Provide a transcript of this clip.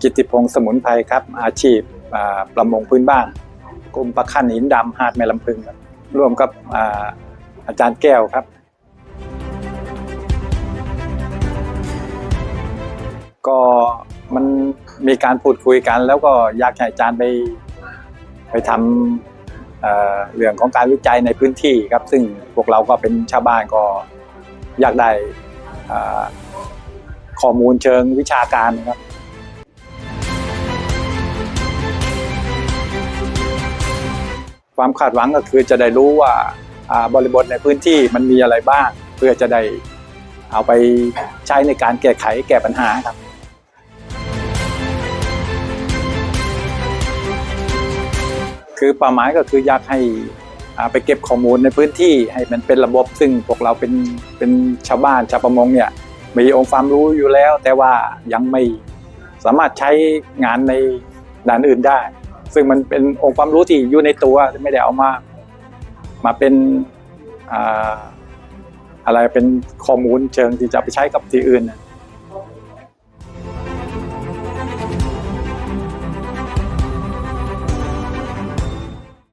กิติพงศ์สมุนไพรครับ อาชีพประมงพื้นบ้านกรมประคันหินดำหาดแม่ลำพึงร่วมกับอาอาจารย์แก้วครับ ก็มันมีการพูดคุยกันแล้วก็อยากให้อาจารย์ไปไปทำเรื่องของการวิจัยในพื้นที่ครับ ซึ่งพวกเราก็เป็นชาวบ้านก็อยากได้ข้อมูลเชิงวิชาการครับ ความคาดหวังก็คือจะได้รู้ว่าบริบทในพื้นที่มันมีอะไรบ้าง เพื่อจะได้เอาไปใช้ในการแก้ไขแก้ปัญหาครับคือเป้าหมายก็คืออยากให้ไปเก็บข้อมูลในพื้นที่ให้มันเป็นระบบซึ่งพวกเราเป็นเป็นชาวบ้านชาวประมงเนี่ยมีองค์ความรู้อยู่แล้ว แต่ว่ายังไม่สามารถใช้งานในด้านอื่นได้ ซึ่งมันเป็นองค์ความรู้ที่อยู่ในตัวไม่ได้เอามา มาเป็นออะไรเป็นข้อมูลเชิงที่จะไปใช้กับที่อื่นนะ